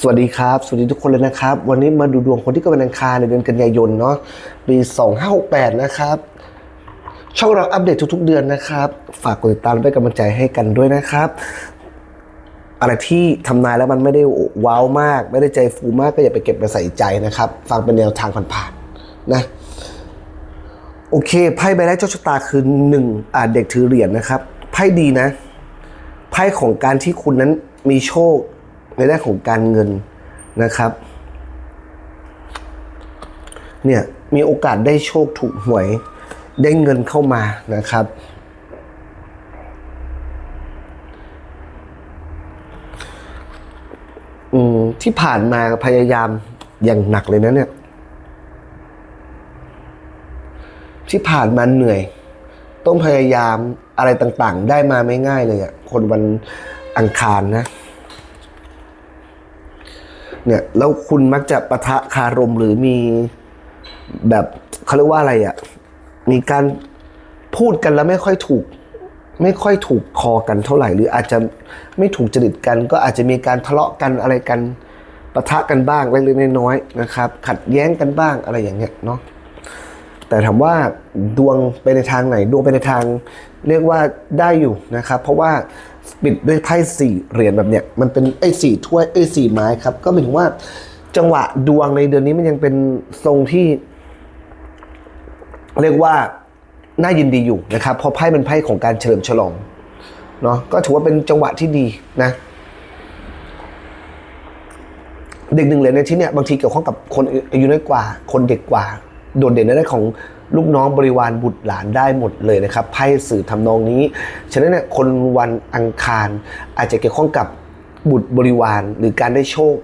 สวัสดีครับ สวัสดีทุกคนเลยนะครับ วันนี้มาดูดวงคนที่เกิดวันอังคารในเดือนกันยายนเนาะปี 2568 นะครับ ช่องเราอัปเดตทุกๆเดือนนะครับ ฝากกดติดตามและเป็นกำลังใจให้กันด้วยนะครับ อะไรที่ทำนายแล้วมันไม่ได้ว้าวมาก ไม่ได้ใจฟูมากก็อย่าไปเก็บมาใส่ใจนะครับ ฟังเป็นแนวทางผ่านๆนะโอเคไพ่ใบแรกเจ้าชะตาคือหนึ่งอ่าเด็กถือเหรียญนะครับไพ่ดีนะไพ่ของการที่คุณนั้นมีโชค ในด้านของการเงินนะครับ เนี่ยมีโอกาสได้โชคถูกหวยได้เงินเข้ามานะครับ ที่ผ่านมาพยายามอย่างหนักเลยนะเนี่ย ที่ผ่านมาเหนื่อย ต้องพยายามอะไรต่างๆ ได้มาไม่ง่ายเลยอะคนวันอังคารนะ เนี่ยแล้วคุณมักจะปะทะคารมหรือมีแบบเขาเรียกว่าอะไรอะ่ะมีการพูดกันแล้วไม่ค่อยถูก ไม่ค่อยถูกคอกันเท่าไหร่หรืออาจจะไม่ถูกจริตกัน ก็อาจจะมีการทะเลาะกันอะไรกันปะทะกันบ้างเล็กๆน้อยๆนะครับ ขัดแย้งกันบ้างอะไรอย่างเงี้ยเนาะแต่ถามว่าดวงไปในทางไหนดวงไปในทางเรียกว่าได้อยู่นะครับ เพราะว่า ปิดด้วยไพ่สี่เหรียญแบบเนี้ยมันเป็นไอ้สี่ถ้วยไอ้สี่ไม้ครับ ก็หมายถึงว่า จังหวะดวงในเดือนนี้มันยังเป็นทรงที่ เรียกว่าน่ายินดีอยู่นะครับเพราะไพ่เป็นไพ่ของการเฉลิมฉลองเนาะก็ถือว่าเป็นจังหวะที่ดีนะเด็กหนึ่งเลยในที่เนี้ยบางทีเกี่ยวข้องกับคนอายุน้อยกว่า คนเด็กกว่า โดดเด่นในเรื่องของ ลูกน้องบริวารบุตรหลานได้หมดเลยนะครับไพ่สื่อทำนองนี้ ฉะนั้นเนี่ยคนวันอังคาร อาจจะเกี่ยวข้องกับบุตรบริวารหรือการได้โชค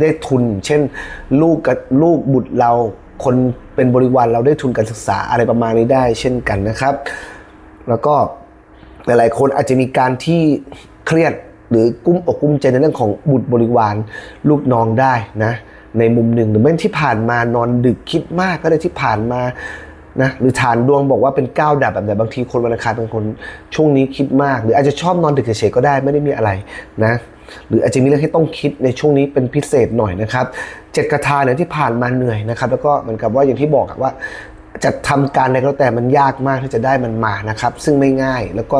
ได้ทุน เช่น ลูกกับลูกบุตรเราคนเป็นบริวารเราได้ทุนการศึกษาอะไรประมาณนี้ได้ เช่นกันนะครับ แล้วก็หลายๆ คนอาจจะมีการที่เครียดหรือกุ้มอกกุ้มใจในเรื่องของบุตรบริวารลูกน้องได้นะในมุมหนึ่งหรือแม้ที่ผ่านมานอนดึกคิดมากก็ได้ที่ผ่านมา นะหรือฐานดวงบอกว่าเป็นก้าวดับแบบไหนบางทีคนวันอังคารเป็นคนช่วงนี้คิดมาก หรืออาจจะชอบนอนดึกเฉยๆก็ได้ไม่ได้มีอะไรนะหรืออาจจะมีเรื่องให้ต้องคิดในช่วงนี้เป็นพิเศษหน่อยนะครับเจ็ดกระทาเนี่ยที่ผ่านมาเหนื่อยนะครับ แล้วก็เหมือนกับว่าอย่างที่บอกว่าจะทำการอะไรก็แล้วแต่มันยากมากที่จะได้มันมานะครับ ซึ่งไม่ง่ายแล้วก็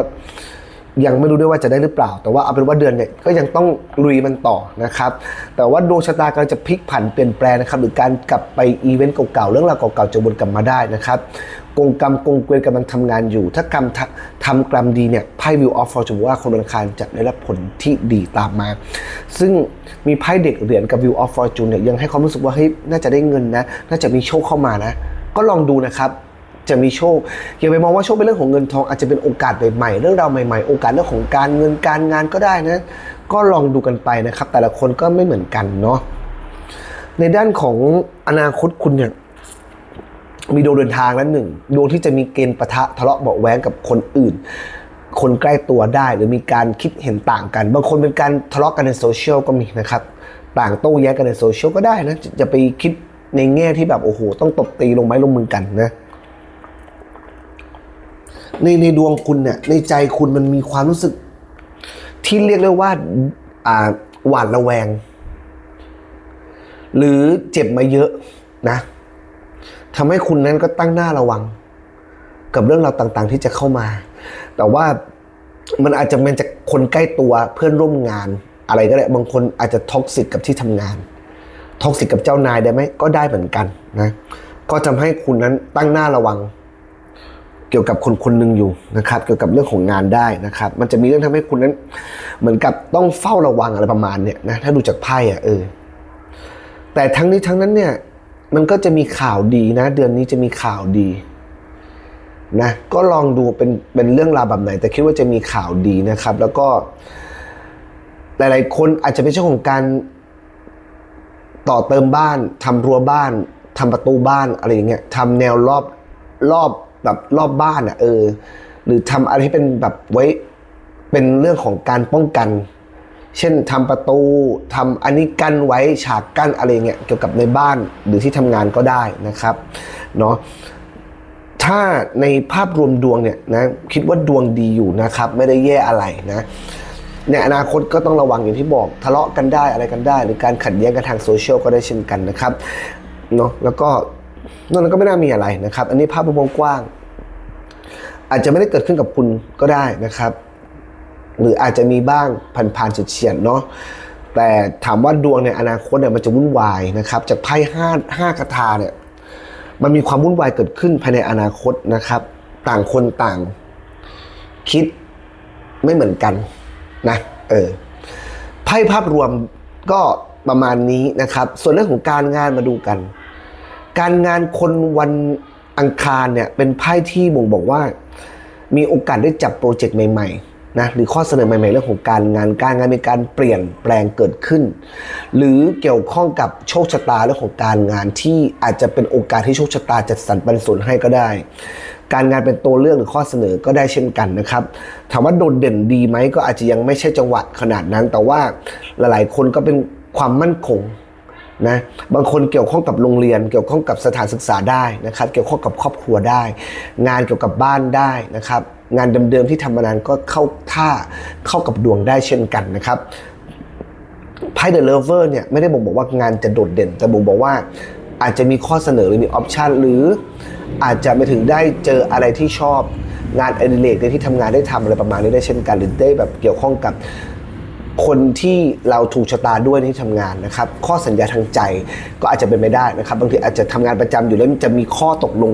ยังไม่รู้ด้วยว่าจะได้หรือเปล่า แต่ว่าเอาเป็นว่าเดือนเนี่ยก็ยังต้องลุยมันต่อนะครับ แต่ว่าดวงชะตากำลังจะพลิกผันเปลี่ยนแปลงนะครับหรือการกลับไปอีเวนต์เก่าๆเรื่องราวเก่าๆจะวนกลับมาได้นะครับกงกรรมกงเกวียนกำลังทำงานอยู่ ถ้ากรรมทำทำกรรมดีเนี่ยไพ่วิวออฟฟอร์จะบอกว่าคนวันอังคารจะได้รับผลที่ดีตามมา ซึ่งมีไพ่เด็กเหรียญกับวิวออฟฟอร์จูนเนี่ยยังให้ความรู้สึกว่าเฮ้ยน่าจะได้เงินนะน่าจะมีโชคเข้ามานะ ก็ลองดูนะครับ จะมีโชคอย่าไปมองว่าโชคเป็นเรื่องของเงินทองอาจจะเป็นโอกาสใหม่ๆเรื่องราวใหม่ๆ โอกาสเรื่องของการเงินการงานก็ได้นะ ก็ลองดูกันไปนะครับ แต่ละคนก็ไม่เหมือนกันเนาะในด้านของอนาคตคุณเนี่ยมีดวงเดินทางแล้วหนึ่งดวงที่จะมีเกณฑ์ปะทะทะเลาะเบาแว้งกับคนอื่น คนใกล้ตัวได้หรือมีการคิดเห็นต่างกัน บางคนเป็นการทะเลาะกันในโซเชียลก็มีนะครับ ต่างโต้แย้งกันในโซเชียลก็ได้นะจะไปคิดในแง่ที่แบบโอ้โห ต้องตบตีลงไม้ลงมือกันนะ ในในดวงคุณเนี่ยในใจคุณมันมีความรู้สึก ที่เรียกได้ว่าอ่าหวาดระแวง หรือเจ็บมาเยอะนะทำให้คุณนั้นก็ตั้งหน้าระวัง กับเรื่องราวต่างๆ ที่จะเข้ามา แต่ว่ามันอาจจะเป็นจากคนใกล้ตัวเพื่อนร่วมงาน อะไรก็ได้บางคนอาจจะท็อกซิกกับที่ทำงานท็อกซิกกับเจ้านายได้ไหมก็ได้เหมือนกันนะก็ทำให้คุณนั้นตั้งหน้าระวัง เกี่ยวกับคนคนหนึ่งอยู่นะครับ เกี่ยวกับเรื่องของงานได้นะครับ มันจะมีเรื่องทำให้คุณนั้น เหมือนกับต้องเฝ้าระวังอะไรประมาณเนี่ยนะถ้าดูจากไพ่อะเออแต่ทั้งนี้ทั้งนั้นเนี่ยมันก็จะมีข่าวดีนะ เดือนนี้จะมีข่าวดีนะก็ลองดูเป็นเป็นเรื่องราวแบบไหน แต่คิดว่าจะมีข่าวดีนะครับ แล้วก็ หลาย ๆ คนอาจจะเป็นช่วงของการต่อเติมบ้านทำรั้วบ้านทำประตูบ้านอะไรอย่างเงี้ยทำแนวรอบรอบ แบบรอบบ้านอะเออ หรือทำอะไรที่เป็นแบบไว้เป็นเรื่องของการป้องกัน เช่นทำประตูทำอันนี้กั้นไว้ฉากกั้นอะไรเงี้ยเกี่ยวกับในบ้านหรือที่ทำงานก็ได้นะครับเนาะถ้าในภาพรวมดวงเนี่ยนะคิดว่าดวงดีอยู่นะครับ ไม่ได้แย่อะไรนะในอนาคตก็ต้องระวังอย่างที่บอกทะเลาะกันได้อะไรกันได้ หรือการขัดแย้งกันทางโซเชียลก็ได้เช่นกันนะครับเนาะแล้วก็ นอกนั้นก็ไม่น่ามีอะไรนะครับ อันนี้ภาพรวมกว้าง อาจจะไม่ได้เกิดขึ้นกับคุณก็ได้นะครับ หรืออาจจะมีบ้างผ่านๆเฉียดๆเนาะแต่ถามว่าดวงในอนาคตเนี่ยมันจะวุ่นวายนะครับ จากไพ่ห้าห้ากระทาเนี่ยมันมีความวุ่นวายเกิดขึ้นภายในอนาคตนะครับ ต่างคนต่างคิดไม่เหมือนกันนะเออไพ่ภาพรวมก็ประมาณนี้นะครับ ส่วนเรื่องของการงานมาดูกัน การงานคนวันอังคารเนี่ยเป็นไพ่ที่บ่งบอกว่า มีโอกาสได้จับโปรเจกต์ใหม่ๆนะหรือข้อเสนอใหม่ๆเรื่องของการงานการงานมีการเปลี่ยนแปลงเกิดขึ้น หรือเกี่ยวข้องกับโชคชะตาเรื่องของการงานที่อาจจะเป็นโอกาสที่โชคชะตาจัดสรรปันส่วนให้ก็ได้ การงานเป็นตัวเลือกหรือข้อเสนอก็ได้เช่นกันนะครับถามว่าโดดเด่นดีไหมก็อาจจะยังไม่ใช่จังหวะขนาดนั้น แต่ว่าหลายๆ คนก็เป็นความมั่นคง นะบางคนเกี่ยวข้องกับโรงเรียน เกี่ยวข้องกับสถานศึกษาได้นะครับ เกี่ยวข้องกับครอบครัวได้ งานเกี่ยวกับบ้านได้นะครับ งานเดิมๆที่ทำมานานก็เข้าท่าเข้ากับดวงได้เช่นกันนะครับไพ่เดอะเลเวอร์เนี่ยไม่ได้บอกบอกว่างานจะโดดเด่น แต่บอกบอกว่าอาจจะมีข้อเสนอหรือมีออปชันหรืออาจจะไปถึงได้เจออะไรที่ชอบงานอดิเรกในที่ทำงานได้ทำอะไรประมาณนี้ได้เช่นกัน หรือได้แบบเกี่ยวข้องกับ คนที่เราถูกชะตาด้วยที่ทำงานนะครับ ข้อสัญญาทางใจก็อาจจะเป็นไม่ได้นะครับ บางทีอาจจะทำงานประจำอยู่แล้วจะมีข้อตกลง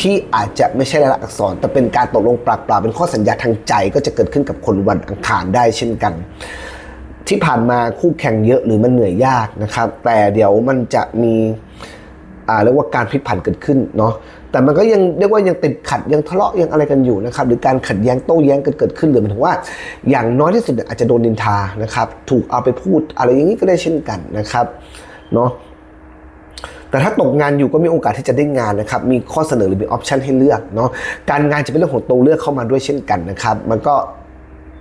ที่อาจจะไม่ใช่รายลักษณ์อักษร แต่เป็นการตกลงปากเปล่าเป็นข้อสัญญาทางใจ ก็จะเกิดขึ้นกับคนวันอังคารได้เช่นกัน ที่ผ่านมาคู่แข่งเยอะหรือมันเหนื่อยยากนะครับ แต่เดี๋ยวมันจะมี เรียกว่าการพลิกผันเกิดขึ้นเนาะแต่มันก็ยังเรียกว่ายังติดขัดยังทะเลาะยังอะไรกันอยู่นะครับหรือการขัดแย้งโต้แย้งกันเกิดขึ้นหรือหมายถึงว่า อย่างน้อยที่สุดอาจจะโดนนินทานะครับ ถูกเอาไปพูดอะไรอย่างนี้ก็ได้เช่นกันนะครับเนาะแต่ถ้าตกงานอยู่ก็มีโอกาสที่จะได้งานนะครับ มีข้อเสนอหรือมีออปชันให้เลือกเนาะการงานจะเป็นเรื่องของตัวเลือกเข้ามาด้วยเช่นกันนะครับ มันก็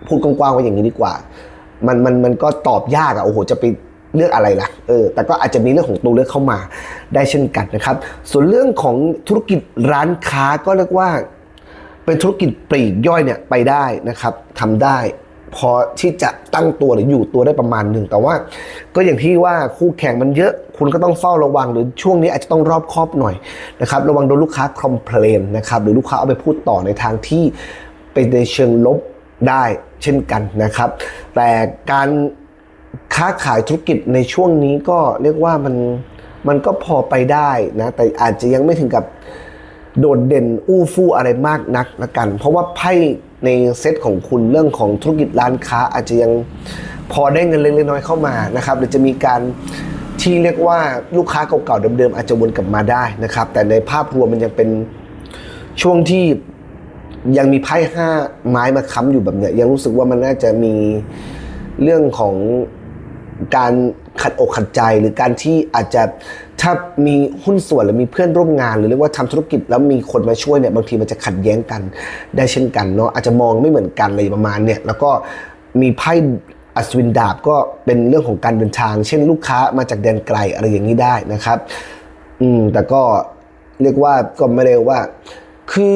พูดกว้างๆไว้อย่างนี้ดีกว่า มันมันมันก็ตอบยากอะโอ้โหจะไป เลือกอะไรล่ะ เออ แต่ก็อาจจะมีเรื่องของตัวเลือกเข้ามาได้เช่นกันนะครับ ส่วนเรื่องของธุรกิจร้านค้าก็เรียกว่า เป็นธุรกิจปลีกย่อยเนี่ยไปได้นะครับทำได้พอที่จะตั้งตัวหรืออยู่ตัวได้ประมาณหนึ่ง แต่ว่าก็อย่างที่ว่าคู่แข่งมันเยอะ คุณก็ต้องเฝ้าระวังหรือช่วงนี้อาจจะต้องรอบคอบหน่อยนะครับระวังโดนลูกค้าคอมเพลนนะครับหรือลูกค้าเอาไปพูดต่อในทางที่เป็นในเชิงลบได้เช่นกันนะครับ แต่การ ค้าขายธุรกิจในช่วงนี้ก็เรียกว่ามันมันก็พอไปได้นะ แต่อาจจะยังไม่ถึงกับโดดเด่นอู้ฟู่อะไรมากนักละกัน เพราะว่าไพ่ในเซตของคุณเรื่องของธุรกิจร้านค้าอาจจะยังพอได้เงินเล็กๆน้อยๆเข้ามานะครับหรือจะมีการที่เรียกว่าลูกค้าเก่าๆเดิมๆอาจจะวนกลับมาได้นะครับ แต่ในภาพรวมมันยังเป็นช่วงที่ยังมีไพ่ห้าไม้มาค้ำอยู่แบบเนี้ยยังรู้สึกว่ามันน่าจะมีเรื่องของ การขัดอกขัดใจหรือการที่อาจจะถ้ามีหุ้นส่วนหรือมีเพื่อนร่วมงาน หรือเรียกว่าทำธุรกิจแล้วมีคนมาช่วยเนี่ยบางทีมันจะขัดแย้งกันได้เช่นกันเนาะอาจจะมองไม่เหมือนกันอะไรประมาณเนี่ยแล้วก็มีไพ่อัศวินดาบก็เป็นเรื่องของการเดินทาง เช่นลูกค้ามาจากแดนไกลอะไรอย่างนี้ได้นะครับ อืมแต่ก็เรียกว่าก็ไม่ได้ว่า คือ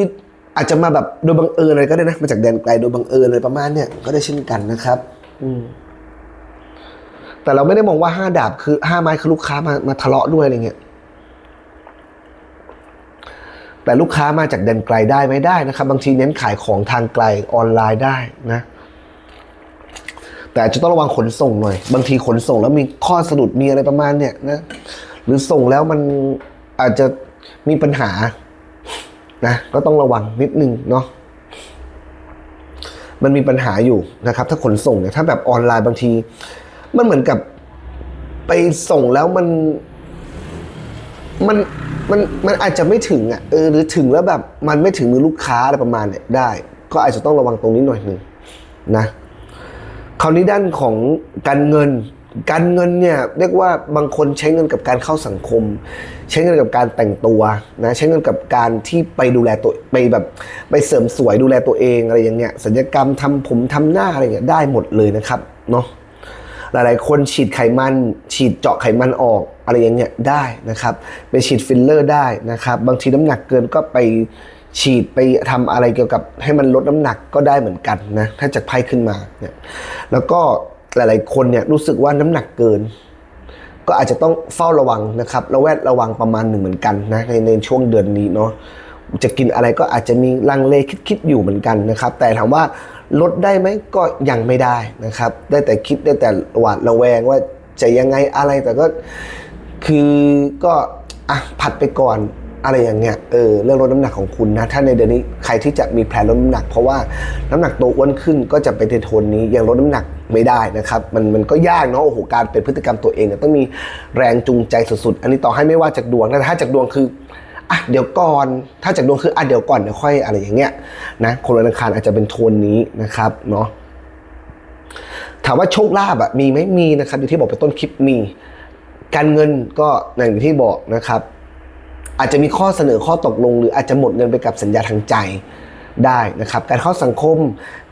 อาจจะมาแบบโดยบังเอิญอะไรก็ได้นะมาจากแดนไกลโดยบังเอิญอะไรประมาณเนี่ยก็ได้เช่นกันนะครับ อืม แต่เราไม่ได้มองว่าห้าดาบคือห้าไม้คือลูกค้ามามาทะเลาะด้วยอะไรเงี้ยแต่ลูกค้ามาจากแดนไกลได้ไหม่ได้นะครับ บางทีเน้นขายของทางไกลออนไลน์ได้นะ แต่จจะต้องระวังขนส่งหน่อย บางทีขนส่งแล้วมีข้อสะดุดมีอะไรประมาณเนี่ยนะหรือส่งแล้วมันอาจจะมีปัญหานะก็ต้องระวังนิดนึงเนาะมันมีปัญหาอยู่นะครับ ถ้าขนส่งเนี่ยถ้าแบบออนไลน์บางที มันเหมือนกับไปส่งแล้วมันมันมันมันอาจจะไม่ถึงอะเออหรือถึงแล้วแบบมันไม่ถึงมือลูกค้าอะไรประมาณเนี่ยได้ ก็อาจจะต้องระวังตรงนี้หน่อยหนึ่งนะคราวนี้ด้านของการเงิน การเงินเนี่ยเรียกว่าบางคนใช้เงินกับการเข้าสังคม ใช้เงินกับการแต่งตัวนะใช้เงินกับการที่ไปดูแลตัวไปแบบไปเสริมสวยดูแลตัวเองอะไรอย่างเงี้ยสัญญกรรมทำผมทำหน้าอะไรเงี้ยได้หมดเลยนะครับเนาะ หลายๆ คนฉีดไขมัน ฉีดเจาะไขมันออกอะไรอย่างเงี้ยได้นะครับไปฉีดฟิลเลอร์ได้นะครับ บางทีน้ำหนักเกินก็ไปฉีดไปทำอะไรเกี่ยวกับให้มันลดน้ำหนักก็ได้เหมือนกันนะถ้าจากไพ่ขึ้นมาเนี่ยแล้วก็หลาย ๆ คนเนี่ยรู้สึกว่าน้ำหนักเกิน ก็อาจจะต้องเฝ้าระวังนะครับระแวดระวังประมาณหนึ่งเหมือนกันนะในในช่วงเดือนนี้เนาะจะกินอะไรก็อาจจะมีลังเลคิดๆอยู่เหมือนกันนะครับ แต่ถามว่า ลดได้ไหมก็ยังไม่ได้นะครับ ได้แต่คิดได้แต่หวาดระแวงว่าจะยังไงอะไรแต่ก็คือก็อะผัดไปก่อนอะไรอย่างเงี้ยเออเรื่องลดน้ำหนักของคุณนะถ้าในเดือนนี้ใครที่จะมีแผนลดน้ำหนัก เพราะว่าน้ำหนักโตอ้วนขึ้นก็จะไปในโทนนี้ยังลดน้ำหนักไม่ได้นะครับมันมันก็ยากเนาะโอ้โหการเป็นพฤติกรรมตัวเองเนี่ยต้องมีแรงจูงใจสุดๆอันนี้ต่อให้ไม่ว่าจากดวงนะแต่ถ้าจากดวงคือ อะเดี๋ยวก่อน ถ้าจากดวงคืออะเดี๋ยวก่อนเดี๋ยวค่อยอะไรอย่างเงี้ยนะคนวันอังคารอาจจะเป็นโทนนี้นะครับเนาะถามว่าโชคลาภอะมีไหมมีนะครับอย่างที่บอกไปต้นคลิปมี การเงินก็อย่างที่บอกนะครับ อาจจะมีข้อเสนอข้อตกลง หรืออาจจะหมดเงินไปกับสัญญาทางใจได้นะครับ การเข้าสังคม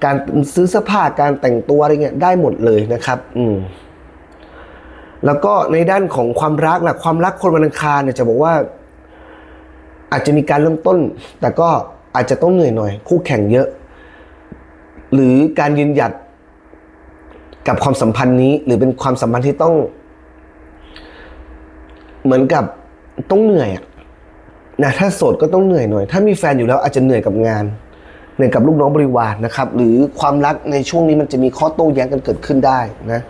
การซื้อเสื้อผ้าการแต่งตัวอะไรเงี้ยได้หมดเลยนะครับ อืมแล้วก็ในด้านของความรักล่ะความรักคนวันอังคารเนี่ยจะบอกว่า อาจจะมีการเริ่มต้น แต่ก็อาจจะต้องเหนื่อยหน่อย คู่แข่งเยอะ หรือการยืนหยัดกับความสัมพันธ์นี้ หรือเป็นความสัมพันธ์ที่ต้อง เหมือนกับต้องเหนื่อยนะถ้าโสดก็ต้องเหนื่อยหน่อย ถ้ามีแฟนอยู่แล้วอาจจะเหนื่อยกับงานเหนื่อยกับลูกน้องบริวารนะครับ หรือความรักในช่วงนี้มันจะมีข้อโต้แย้งกันเกิดขึ้นได้นะ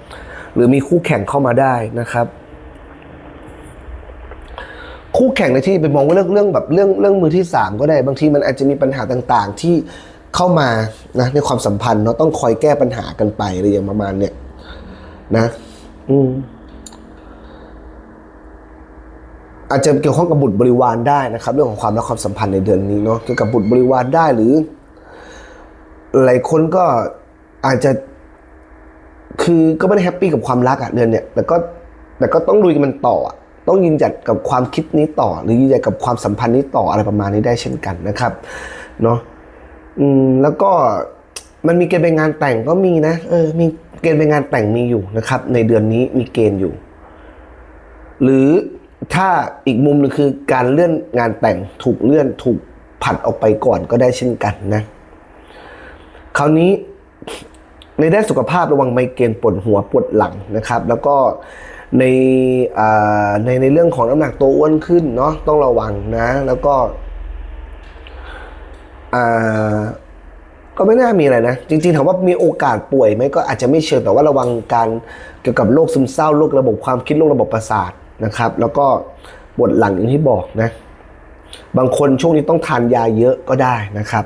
หรือมีคู่แข่งเข้ามาได้นะครับ คู่แข่งในที่ไปมองว่าเรื่องเรื่องแบบเรื่องเรื่องมือที่สามก็ได้บางทีมันอาจจะมีปัญหาต่างๆ ที่เข้ามานะในความสัมพันธ์เนาะต้องคอยแก้ปัญหากันไปอะไรอย่างประมาณเนี้ยนะ อืมอาจจะเกี่ยวข้องกับบุตรบริวารได้นะครับ เรื่องของความรักความสัมพันธ์ในเดือนนี้เนาะเกี่ยวกับบุตรบริวารได้หรือ หลายคนก็อาจจะ คือก็ไม่ได้แฮปปี้กับความรักอะเดือนเนี้ยแต่ก็แต่ก็ต้องลุยกับมันต่ออะ ต้องยืนหยัดกับความคิดนี้ต่อ หรือยืนหยัดกับความสัมพันธ์นี้ต่ออะไรประมาณนี้ได้เช่นกันนะครับเนาะอืมแล้วก็มันมีเกณฑ์ไปงานแต่งก็มีนะเออมีเกณฑ์ไปงานแต่งมีอยู่นะครับ ในเดือนนี้มีเกณฑ์อยู่ หรือถ้าอีกมุมหนึงคือการเลื่อนงานแต่งถูกเลื่อนถูกผัดออกไปก่อนก็ได้เช่นกันนะคราวนี้ในด้านสุขภาพระวังไมเกรนปวดหัวปวดหลังนะครับ แล้วก็ ในในในเรื่องของน้ำหนักตัวอ้วนขึ้นเนาะต้องระวังนะ แล้วก็ก็ไม่น่ามีอะไรนะ จริงๆถามว่ามีโอกาสป่วยไหมก็อาจจะไม่เชิงแต่ว่าระวังการเกี่ยวกับโรคซึมเศร้าโรคระบบความคิดโรคระบบประสาทนะครับ แล้วก็ปวดหลังอย่างที่บอกนะ บางคนช่วงนี้ต้องทานยาเยอะก็ได้นะครับ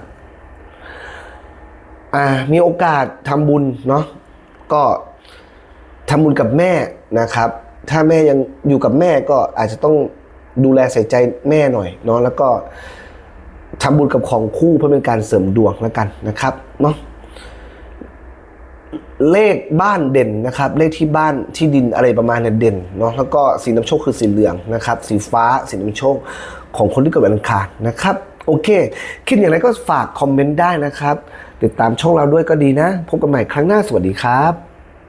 มีโอกาสทำบุญเนาะก็ ทำบุญกับแม่นะครับ ถ้าแม่ยังอยู่กับแม่ก็อาจจะต้องดูแลใส่ใจแม่หน่อยเนาะแล้วก็ทำบุญกับของคู่เพื่อเป็นการเสริมดวงแล้วกันนะครับเนาะเลขบ้านเด่นนะครับ เลขที่บ้านที่ดินอะไรประมาณเนี่ยเด่นเนาะแล้วก็สีน้ำโชคคือสีเหลืองนะครับ สีฟ้าสีน้ำโชคของคนที่เกิดวันอังคารนะครับโอเค คิดอย่างไรก็ฝากคอมเมนต์ได้นะครับ ติดตามช่องเราด้วยก็ดีนะ พบกันใหม่ครั้งหน้าสวัสดีครับ